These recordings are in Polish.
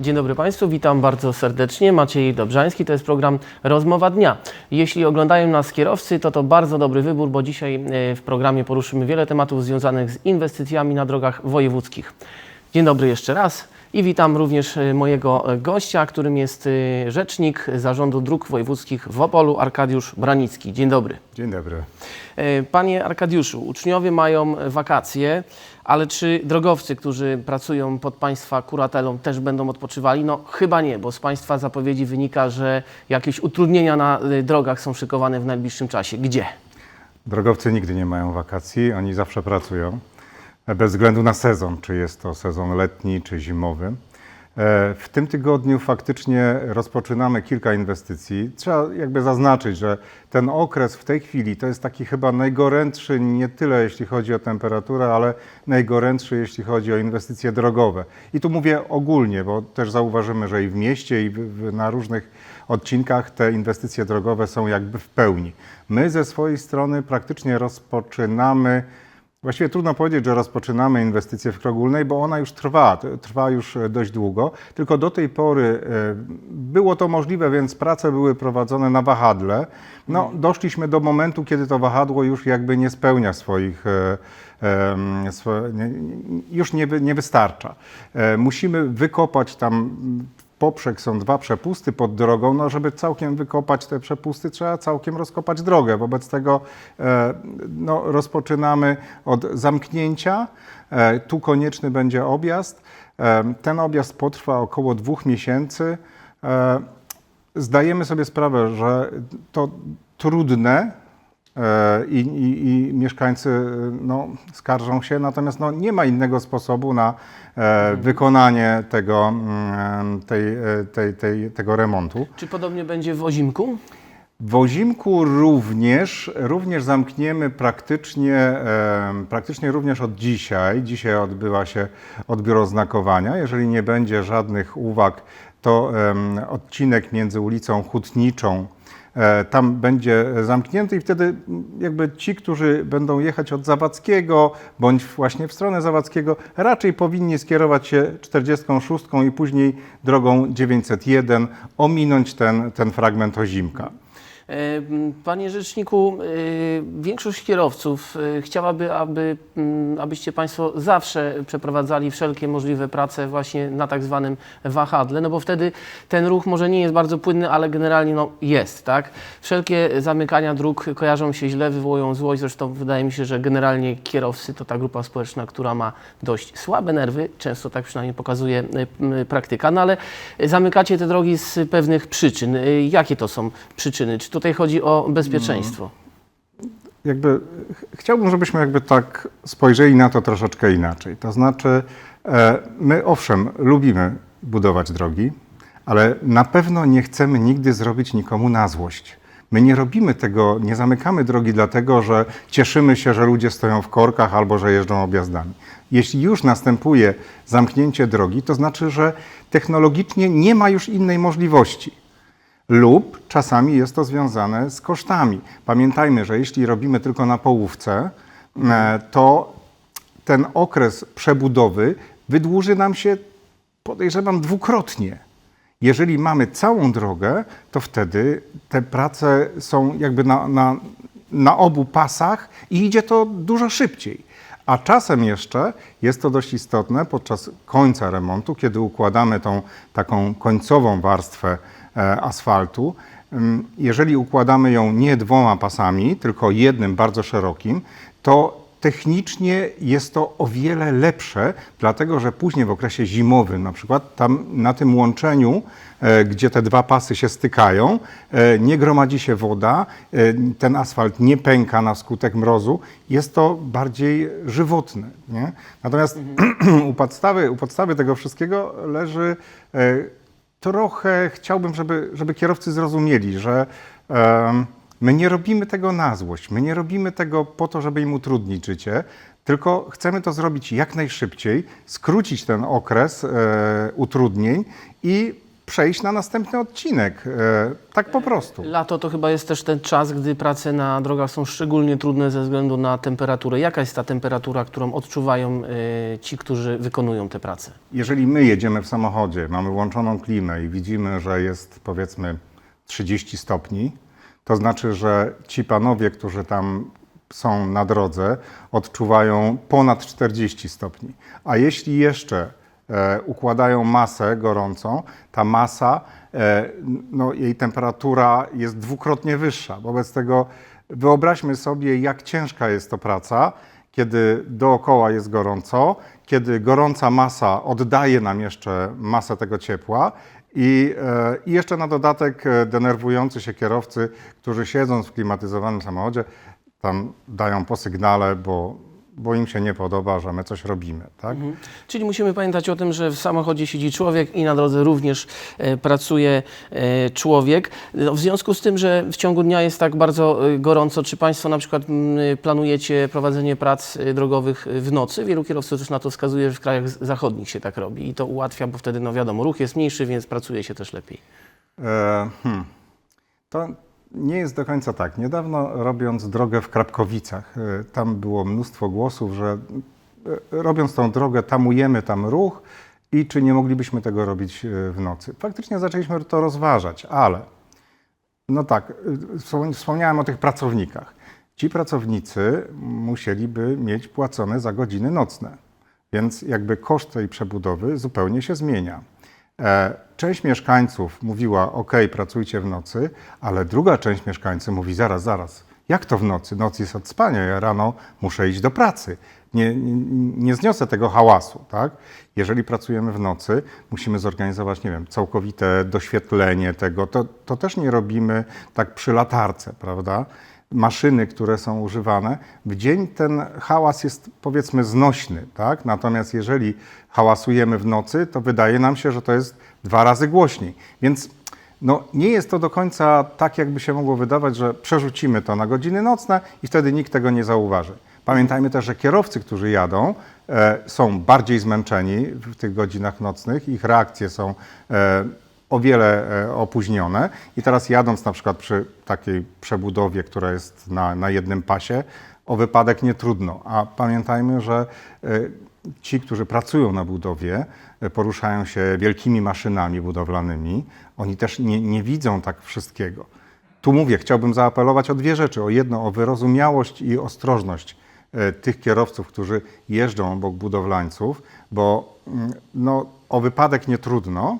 Dzień dobry Państwu, witam bardzo serdecznie. Maciej Dobrzański, to jest program Rozmowa Dnia. Jeśli oglądają nas kierowcy, to to bardzo dobry wybór, bo dzisiaj e, w programie poruszymy wiele tematów związanych z inwestycjami na drogach wojewódzkich. Dzień dobry jeszcze raz i witam również e, mojego e, gościa, którym jest e, rzecznik Zarządu Dróg Wojewódzkich w Opolu, Arkadiusz Branicki. Dzień dobry. Dzień dobry. Panie Arkadiuszu, uczniowie mają wakacje, ale czy drogowcy, którzy pracują pod Państwa kuratelą, też będą odpoczywali? No chyba nie, bo z Państwa zapowiedzi wynika, że jakieś utrudnienia na drogach są szykowane w najbliższym czasie. Gdzie? Drogowcy nigdy nie mają wakacji, oni zawsze pracują, bez względu na sezon, czy jest to sezon letni, czy zimowy. E, W tym tygodniu faktycznie rozpoczynamy kilka inwestycji. Trzeba jakby zaznaczyć, że ten okres w tej chwili to jest taki chyba najgorętszy, nie tyle jeśli chodzi o temperaturę, ale najgorętszy jeśli chodzi o inwestycje drogowe. I tu mówię ogólnie, bo też zauważymy, że i w mieście, i na różnych odcinkach te inwestycje drogowe są jakby w pełni. My ze swojej strony praktycznie rozpoczynamy Właściwie trudno powiedzieć, że rozpoczynamy inwestycję w Krogólnej, bo ona już trwa, trwa już e, dość długo. Tylko do tej pory e, było to możliwe, więc prace były prowadzone na wahadle. No, doszliśmy do momentu, kiedy to wahadło już jakby nie spełnia swoich, e, już nie, nie wystarcza. Musimy wykopać tam poprzek są dwa przepusty pod drogą, no żeby całkiem wykopać te przepusty, trzeba całkiem rozkopać drogę. Wobec tego e, no, rozpoczynamy od zamknięcia. E, tu konieczny będzie objazd. E, ten objazd potrwa około dwóch miesięcy. Zdajemy sobie sprawę, że to trudne, I, i, I mieszkańcy e, no, skarżą się, natomiast no, nie ma innego sposobu na e, wykonanie tego, mm, tej, e, tej, tej, tego remontu. Czy podobnie będzie w Ozimku? W Ozimku również, również zamkniemy praktycznie, e, praktycznie również od dzisiaj. Dzisiaj odbywa się odbiór oznakowania. Jeżeli nie będzie żadnych uwag, to em, odcinek między ulicą Hutniczą e, tam będzie zamknięty i wtedy jakby ci, którzy będą jechać od Zawadzkiego bądź właśnie w stronę Zawadzkiego, raczej powinni skierować się 46 i później drogą 901, ominąć ten, ten fragment Ozimka. E, Panie Rzeczniku, e, większość kierowców e, chciałaby, aby, m, abyście Państwo zawsze przeprowadzali wszelkie możliwe prace właśnie na tak zwanym wahadle, no bo wtedy ten ruch może nie jest bardzo płynny, ale generalnie no, jest, tak? Wszelkie zamykania dróg kojarzą się źle, wywołują złość, zresztą wydaje mi się, że generalnie kierowcy to ta grupa społeczna, która ma dość słabe nerwy, często tak przynajmniej pokazuje praktyka, no ale zamykacie te drogi z pewnych przyczyn. Jakie to są przyczyny? Czy tutaj chodzi o bezpieczeństwo? jakby ch- chciałbym, żebyśmy jakby tak spojrzeli na to troszeczkę inaczej. To znaczy, e, my owszem, lubimy budować drogi, ale na pewno nie chcemy nigdy zrobić nikomu na złość. My nie robimy tego, nie zamykamy drogi dlatego, że cieszymy się, że ludzie stoją w korkach albo że jeżdżą objazdami. Jeśli już następuje zamknięcie drogi, to znaczy, że technologicznie nie ma już innej możliwości lub czasami jest to związane z kosztami. Pamiętajmy, że jeśli robimy tylko na połówce, e, to ten okres przebudowy wydłuży nam się, podejrzewam, dwukrotnie. Jeżeli mamy całą drogę, to wtedy te prace są jakby na, na, na obu pasach i idzie to dużo szybciej. A czasem jeszcze jest to dość istotne podczas końca remontu, kiedy układamy tą taką końcową warstwę asfaltu. Ym, Jeżeli układamy ją nie dwoma pasami, tylko jednym bardzo szerokim, to technicznie jest to o wiele lepsze, dlatego że później w okresie zimowym, na przykład tam na tym łączeniu, e, gdzie te dwa pasy się stykają, e, nie gromadzi się woda, e, ten asfalt nie pęka na skutek mrozu, jest to bardziej żywotne. Nie? Natomiast u, podstawy, u podstawy tego wszystkiego leży e, trochę, chciałbym, żeby, żeby kierowcy zrozumieli, że em, My nie robimy tego na złość, my nie robimy tego po to, żeby im utrudnić życie, tylko chcemy to zrobić jak najszybciej, skrócić ten okres e, utrudnień i przejść na następny odcinek. E, tak po prostu. Lato to chyba jest też ten czas, gdy prace na drogach są szczególnie trudne ze względu na temperaturę. Jaka jest ta temperatura, którą odczuwają y, ci, którzy wykonują te prace? Jeżeli my jedziemy w samochodzie, mamy włączoną klimę i widzimy, że jest powiedzmy 30 stopni, to znaczy, że ci panowie, którzy tam są na drodze, odczuwają ponad 40 stopni. A jeśli jeszcze e, układają masę gorącą, ta masa, e, no, jej temperatura jest dwukrotnie wyższa. Wobec tego wyobraźmy sobie, jak ciężka jest to praca, kiedy dookoła jest gorąco, kiedy gorąca masa oddaje nam jeszcze masę tego ciepła i, e, i jeszcze na dodatek e, denerwujący się kierowcy, którzy siedząc w klimatyzowanym samochodzie, tam dają po sygnale, bo, bo im się nie podoba, że my coś robimy. Tak? Czyli musimy pamiętać o tym, że w samochodzie siedzi człowiek i na drodze również e, pracuje e, człowiek. No, w związku z tym, że w ciągu dnia jest tak bardzo e, gorąco, czy Państwo na przykład m, planujecie prowadzenie prac e, drogowych w nocy? Wielu kierowców też na to wskazuje, że w krajach z- zachodnich się tak robi i to ułatwia, bo wtedy, no wiadomo, ruch jest mniejszy, więc pracuje się też lepiej. E, hmm. To nie jest do końca tak. Niedawno robiąc drogę w Krapkowicach, e, tam było mnóstwo głosów, że e, robiąc tą drogę tamujemy tam ruch i czy nie moglibyśmy tego robić e, w nocy. Faktycznie zaczęliśmy to rozważać, ale no tak, y, wspom- wspomniałem o tych pracownikach. Ci pracownicy musieliby mieć płacone za godziny nocne, więc jakby koszt tej przebudowy zupełnie się zmienia. E, Część mieszkańców mówiła, OK, pracujcie w nocy, ale druga część mieszkańców mówi, zaraz, zaraz, jak to w nocy? Noc jest od spania, ja rano muszę iść do pracy. Nie, nie, nie zniosę tego hałasu, tak? Jeżeli pracujemy w nocy, musimy zorganizować, nie wiem, całkowite doświetlenie tego. To, to też nie robimy tak przy latarce, prawda? Maszyny, które są używane, w dzień ten hałas jest powiedzmy znośny, tak? Natomiast jeżeli hałasujemy w nocy, to wydaje nam się, że to jest dwa razy głośniej. Więc no, nie jest to do końca tak, jakby się mogło wydawać, że przerzucimy to na godziny nocne i wtedy nikt tego nie zauważy. Pamiętajmy też, że kierowcy, którzy jadą, e, są bardziej zmęczeni w tych godzinach nocnych, ich reakcje są e, o wiele e, opóźnione i teraz jadąc na przykład przy takiej przebudowie, która jest na, na jednym pasie, o wypadek nie trudno. A pamiętajmy, że e, ci, którzy pracują na budowie, e, poruszają się wielkimi maszynami budowlanymi, oni też nie, nie widzą tak wszystkiego. Tu mówię, chciałbym zaapelować o dwie rzeczy. O jedno, o wyrozumiałość i ostrożność tych kierowców, którzy jeżdżą obok budowlańców, bo mm, no, o wypadek nie trudno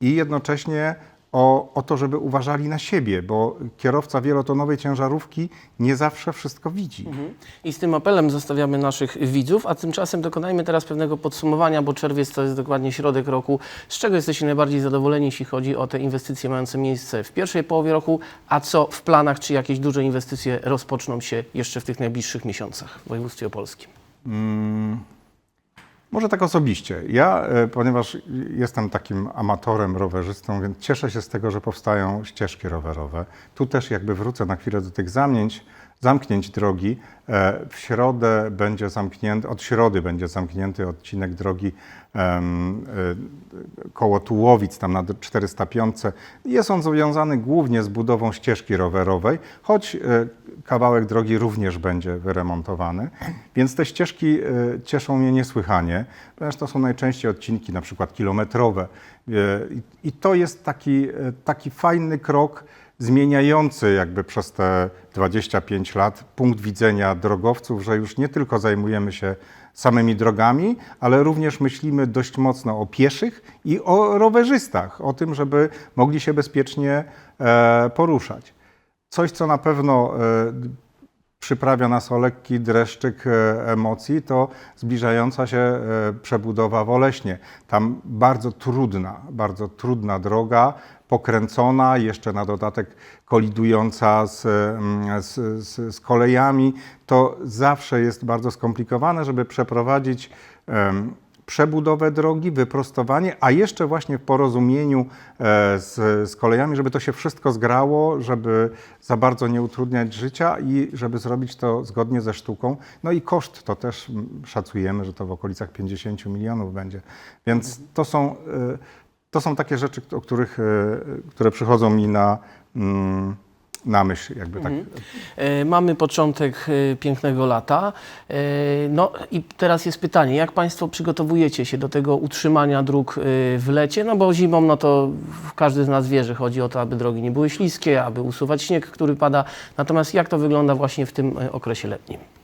i jednocześnie o, o to, żeby uważali na siebie, bo kierowca wielotonowej ciężarówki nie zawsze wszystko widzi. I z tym apelem zostawiamy naszych widzów, a tymczasem dokonajmy teraz pewnego podsumowania, bo czerwiec to jest dokładnie środek roku. Z czego jesteście najbardziej zadowoleni, jeśli chodzi o te inwestycje mające miejsce w pierwszej połowie roku, a co w planach, czy jakieś duże inwestycje rozpoczną się jeszcze w tych najbliższych miesiącach w województwie opolskim? Może tak osobiście. Ja, e, ponieważ jestem takim amatorem rowerzystą, więc cieszę się z tego, że powstają ścieżki rowerowe. Tu też jakby wrócę na chwilę do tych zamknięć, zamknięć drogi. E, W środę będzie zamknięty, od środy będzie zamknięty odcinek drogi e, koło Tułowic, tam na 405. Jest on związany głównie z budową ścieżki rowerowej, choć e, kawałek drogi również będzie wyremontowany. Więc te ścieżki cieszą mnie niesłychanie, ponieważ to są najczęściej odcinki na przykład kilometrowe. I- to jest taki, taki fajny krok zmieniający jakby przez te 25 lat punkt widzenia drogowców, że już nie tylko zajmujemy się samymi drogami, ale również myślimy dość mocno o pieszych i o rowerzystach, o tym, żeby mogli się bezpiecznie e, poruszać. Coś, co na pewno e, przyprawia nas o lekki dreszczyk e, emocji, to zbliżająca się e, przebudowa w Oleśnie. Tam bardzo trudna, bardzo trudna droga, pokręcona, jeszcze na dodatek kolidująca z, mm, z, z, z kolejami. To zawsze jest bardzo skomplikowane, żeby przeprowadzić przebudowę drogi, wyprostowanie, a jeszcze właśnie w porozumieniu e, z, z kolejami, żeby to się wszystko zgrało, żeby za bardzo nie utrudniać życia i żeby zrobić to zgodnie ze sztuką. No i koszt to też szacujemy, że to w okolicach 50 milionów będzie. Więc to są, e, to są takie rzeczy, o których, e, które przychodzą mi na, mm, na myśl, jakby tak. E, Mamy początek e, pięknego lata. E, No i teraz jest pytanie, jak Państwo przygotowujecie się do tego utrzymania dróg w lecie? No bo zimą, no to każdy z nas wie, że chodzi o to, aby drogi nie były śliskie, aby usuwać śnieg, który pada. Natomiast jak to wygląda właśnie w tym okresie letnim?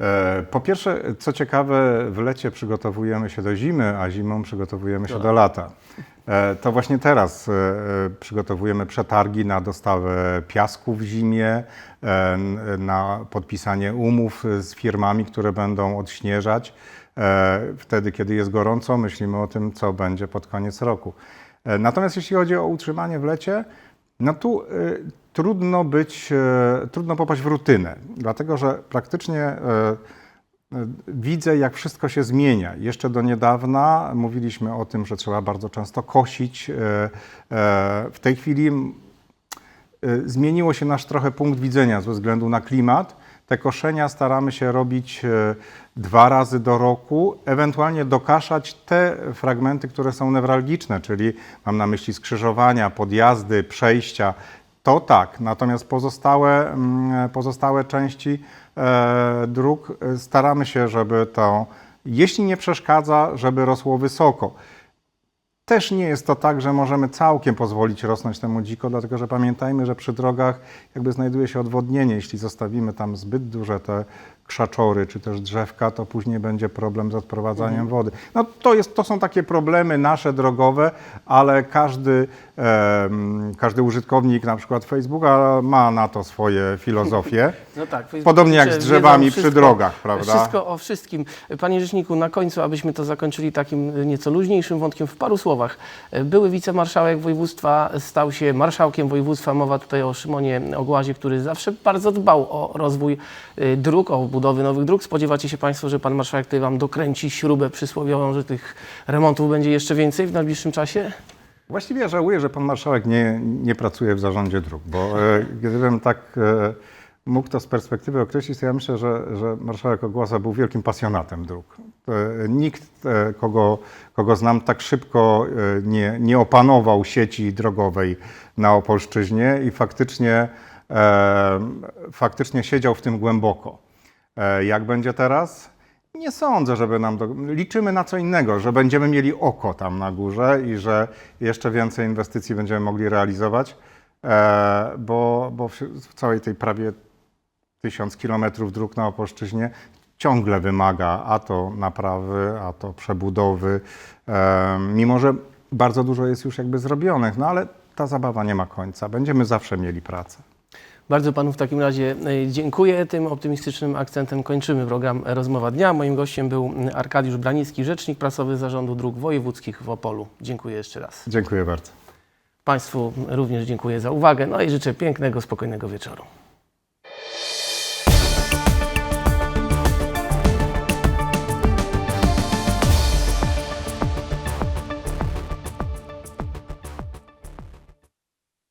E, Po pierwsze, co ciekawe, w lecie przygotowujemy się do zimy, a zimą przygotowujemy się do lata. E, To właśnie teraz e, przygotowujemy przetargi na dostawę piasku w zimie, na podpisanie umów z firmami, które będą odśnieżać. Wtedy, kiedy jest gorąco, myślimy o tym, co będzie pod koniec roku. Natomiast jeśli chodzi o utrzymanie w lecie, no tu trudno być, y, trudno popaść w rutynę, dlatego że praktycznie y, y, widzę, jak wszystko się zmienia. Jeszcze do niedawna mówiliśmy o tym, że trzeba bardzo często kosić. W tej chwili zmieniło się nasz trochę punkt widzenia ze względu na klimat. Te koszenia staramy się robić e, dwa razy do roku, ewentualnie dokaszać te fragmenty, które są newralgiczne, czyli mam na myśli skrzyżowania, podjazdy, przejścia. To tak, natomiast pozostałe, mm, pozostałe części e, dróg e, staramy się, żeby to, jeśli nie przeszkadza, żeby rosło wysoko. Też nie jest to tak, że możemy całkiem pozwolić rosnąć temu dziko, dlatego że pamiętajmy, że przy drogach jakby znajduje się odwodnienie. Jeśli zostawimy tam zbyt duże te krzaczory czy też drzewka, to później będzie problem z odprowadzaniem wody. No to, jest, to są takie problemy nasze drogowe, ale każdy, em, każdy użytkownik na przykład Facebooka ma na to swoje filozofie. No tak, Podobnie jak z drzewami wszystko- przy drogach, prawda? Wszystko o wszystkim. Panie Rzeczniku, na końcu, abyśmy to zakończyli takim nieco luźniejszym wątkiem w paru słowach. Były wicemarszałek województwa stał się marszałkiem województwa. Mowa tutaj o Szymonie Ogłazie, który zawsze bardzo dbał o rozwój y, dróg, o budowę nowych dróg. Spodziewacie się Państwo, że Pan Marszałek tutaj Wam dokręci śrubę przysłowiową, że tych remontów będzie jeszcze więcej w najbliższym czasie? Właściwie żałuję, że pan marszałek nie, nie pracuje w zarządzie dróg, bo e, gdybym tak e, mógł to z perspektywy określić, to ja myślę, że, że marszałek Ogłasa był wielkim pasjonatem dróg. E, nikt, e, kogo, kogo znam, tak szybko e, nie, nie opanował sieci drogowej na Opolszczyźnie i faktycznie, e, faktycznie siedział w tym głęboko. E, Jak będzie teraz? Nie sądzę, żeby nam. Do... Liczymy na co innego, że będziemy mieli oko tam na górze i że jeszcze więcej inwestycji będziemy mogli realizować, e, bo, bo w, całej tej prawie tysiąc kilometrów dróg na Opolszczyźnie ciągle wymaga a to naprawy, a to przebudowy, e, mimo że bardzo dużo jest już jakby zrobionych, no ale ta zabawa nie ma końca. Będziemy zawsze mieli pracę. Bardzo panu w takim razie e, dziękuję. Tym optymistycznym akcentem kończymy program Rozmowa Dnia. Moim gościem był Arkadiusz Branicki, rzecznik prasowy Zarządu Dróg Wojewódzkich w Opolu. Dziękuję jeszcze raz. Dziękuję bardzo. Państwu również dziękuję za uwagę. No i życzę pięknego, spokojnego wieczoru.